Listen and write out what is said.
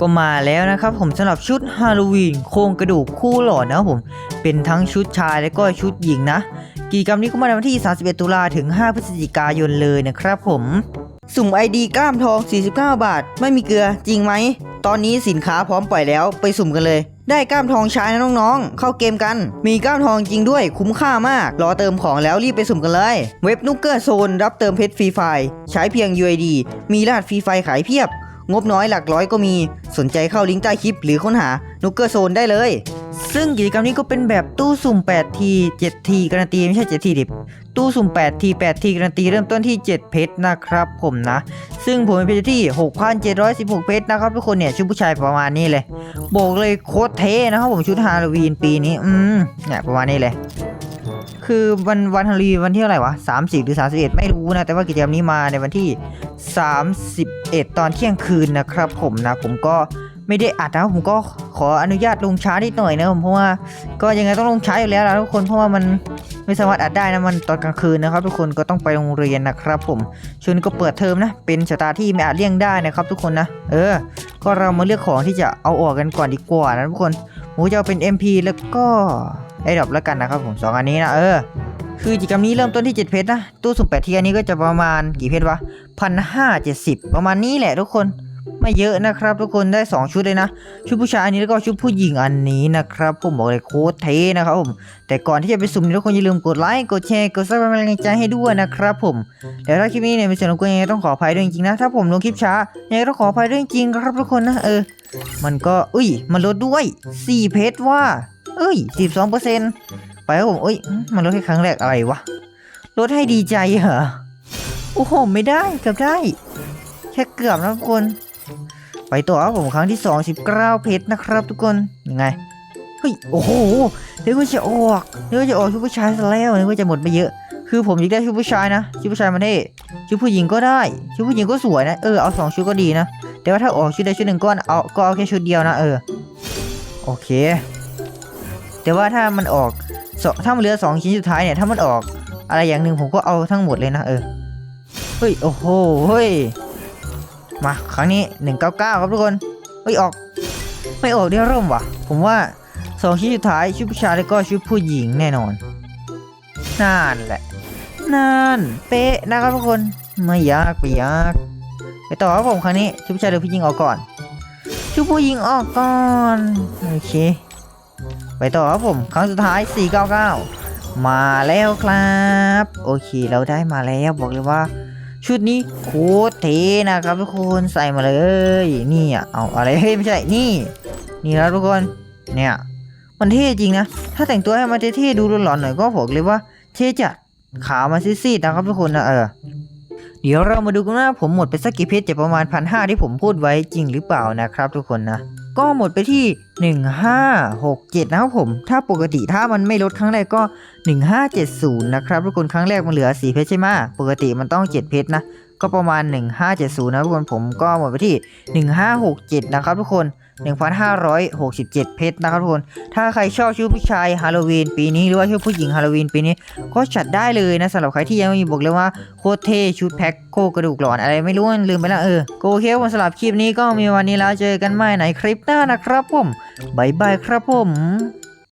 ก็มาแล้วนะครับผมสำหรับชุดฮาโลวีนโครงกระดูกคู่หล่อนะครับผม เป็นทั้งชุดชายและก็ชุดหญิงนะ กิจกรรมนี้ก็มาในวันที่ 31 ตุลาถึง 5 พฤศจิกายนเลยนะครับผม สุ่ม ID กล้ามทอง 49 บาท ไม่มีเกลือจริงไหม ตอนนี้สินค้าพร้อมปล่อยแล้วไปสุ่มกันเลย ได้กล้ามทองชายนะน้องๆ เข้าเกมกัน มีกล้ามทองจริงด้วยคุ้มค่ามาก รอเติมของแล้วรีบไปสุ่มกันเลย เว็บนุกเกอร์โซนรับเติมเพชรฟรีไฟใช้เพียง UID มีรหัสฟรีไฟขายเพียบ งบน้อยหลักร้อยก็มี สนใจเข้าลิงก์ใต้คลิปหรือค้นหานุกเกอร์โซนได้เลย ซึ่งกิจกรรมนี้ก็เป็นแบบตู้สุ่ม 8 ที 7 ทีการันตีไม่ใช่ 7 ทีดิบตู้สุ่ม 8 ที 8 ทีการันตีเริ่มต้นที่ 7 เพชรนะครับผมนะ ซึ่งผมเป็นเพชรที่ 6,716 เพชรนะครับทุกคนเนี่ยชุดผู้ชายประมาณนี้เลย บอกเลยโคตรเท่นะครับผมชุดฮาโลวีนปีนี้ อืมเนี่ยประมาณนี้เลย คือวันวันฮาโลวีวันที่เท่าไหร่วะ 30 หรือ 31 ไม่รู้นะ แต่ว่ากิจกรรมนี้มาในวันที่ 31 ตอนเที่ยงคืนนะครับ ผมนะผมก็ไม่ได้อัดนะผมก็ขออนุญาตลงช้านิดหน่อยนะผมเพราะว่าก็ยังไงต้องลงช้าอยู่แล้วนะทุกคนเพราะว่ามันไม่สามารถอัดได้นะมันตอนกลางคืนนะครับ ทุกคนก็ต้องไปโรงเรียนนะครับ ผมช่วงนี้ก็เปิดเทอมนะ เป็นชะตาที่ไม่อาจเลี่ยงได้นะครับ ทุกคนนะเออ ก็เรามาเลือกของที่จะเอาออกกันก่อนดีกว่านะทุกคนหมูจะเอาเป็น MP แล้วก็ ไอ้ดอกแล้วกันนะครับผมสองอันนี้นะเออคือกิจกรรมนี้เริ่มต้นที่ 7 เพชรนะ ตู้สุ่มแปดเทีอันนี้ก็จะประมาณกี่เพชรวะพันห้าเจ็ดสิบประมาณนี้แหละทุกคนไม่เยอะนะครับ ทุกคนได้ 2 ชุดเลยนะ ชุดผู้ชายอันนี้แล้วก็ชุดผู้หญิงอันนี้นะครับ ผมบอกเลยโคตรเท่นะครับผมแต่ก่อนที่จะไปสุ่มนี้ทุกคนอย่าลืมกดไลค์กดแชร์กดซับสไครต์เป็นกำลังใจให้ด้วยนะครับผมเดี๋ยวถ้าคลิปนี้เนี่ยมีเสียงรบกวนยังไงต้องขออภัยด้วยจริงๆนะถ้าผมลงคลิปช้ายังไงต้องขออภัยด้วยจริงๆครับทุกคนนะเออ มันก็อุ้ยมันลดด้วย4เพชรว่า เอ้ย12เปอร์เซ็นต์ไปครับผมเอ้ย มันลดแค่ครั้งแรกอะไรวะ ลดให้ดีใจเหรอ โอ้โห ไม่ได้ เกือบได้ แค่เกือบนะทุกคน ไปต่อครับผมครั้งที่2 19เพชรนะครับทุกคน ยังไง เฮ้ย โอ้โหนึกว่าจะออกนึกว่าจะออกชุดผู้ชายซะแล้วนึกว่าจะหมดไปเยอะ คือผมอยากได้ชุดผู้ชายนะ ชุดผู้ชายมันเท่ชุดผู้หญิงก็ได้ ชุดผู้หญิงก็สวยนะ เออ เอาสองชุดก็ดีนะ แต่ว่าถ้าออกชุดใดชุดหนึ่งก็เอา ก็เอาแค่ชุดเดียวนะ เออ โอเค แต่ว่าถ้ามันออกถ้ามันเหลือสองชิ้นสุดท้ายเนี่ยถ้ามันออกอะไรอย่างหนึ่งผมก็เอาทั้งหมดเลยนะเออเฮ้ยโอ้โหเฮ้ยมาครั้งนี้199ครับทุกคนเฮ้ยออก ไม่ออกได้ร่มวะผมว่าสองชิ้นสุดท้ายชุดผู้ชายแล้วก็ชุดผู้หญิงแน่นอนนั่นแหละนั่นเป๊ะนะครับทุกคนไม่ยากไม่ยากไปต่อครับผมครั้งนี้ชุดผู้ชายหรือผู้หญิงออกก่อนชุดผู้หญิงออกก่อนโอเค ไปต่อครับผม ครั้งสุดท้าย 499 มาแล้วครับ โอเคเราได้มาแล้วบอกเลยว่า ชุดนี้โคตรเท่นะครับทุกคนใส่มาเลย นี่อะเอาอะไรเฮ้ยไม่ใช่นี่ นี่แล้วทุกคนเนี่ยมันเท่จริงนะ ถ้าแต่งตัวให้มันเท่ๆดูหลอนๆหน่อยก็บอกเลยว่าเท่จัดขาวมาซีดๆนะครับทุกคนนะเออเดี๋ยวเรามาดูกันว่าผมหมดไปสักกี่เพชรจากประมาณพันห้าที่ผมพูดไว้จริงหรือเปล่านะครับทุกคนนะ ก็หมดไปที่ 1567 นะครับผม ถ้าปกติถ้ามันไม่ลดครั้งแรกก็ 1570 นะครับทุกคนครั้งแรกมันเหลือ 4 เพชรใช่ไหมปกติมันต้อง 7 เพชรนะ ก็ประมาณ 1570 นะทุกคนผมก็หมดไปที่ 1567 นะครับทุกคน 1,567 เพชรนะครับทุกคน ถ้าใครชอบชุดผู้ชายฮาโลวีนปีนี้หรือว่าชุดผู้หญิงฮาโลวีนปีนี้ ก็จัดได้เลยนะสำหรับใครที่ยังไม่มีบอกเลยว่าโคตรเท่ชุดแพ็คโคกระดูกหลอนอะไรไม่รู้ลืมไปแล้วเออโอเคผมสำหรับคลิปนี้ก็มีวันนี้แล้วเจอกันใหม่ในคลิปหน้านะครับผมบายบายครับผม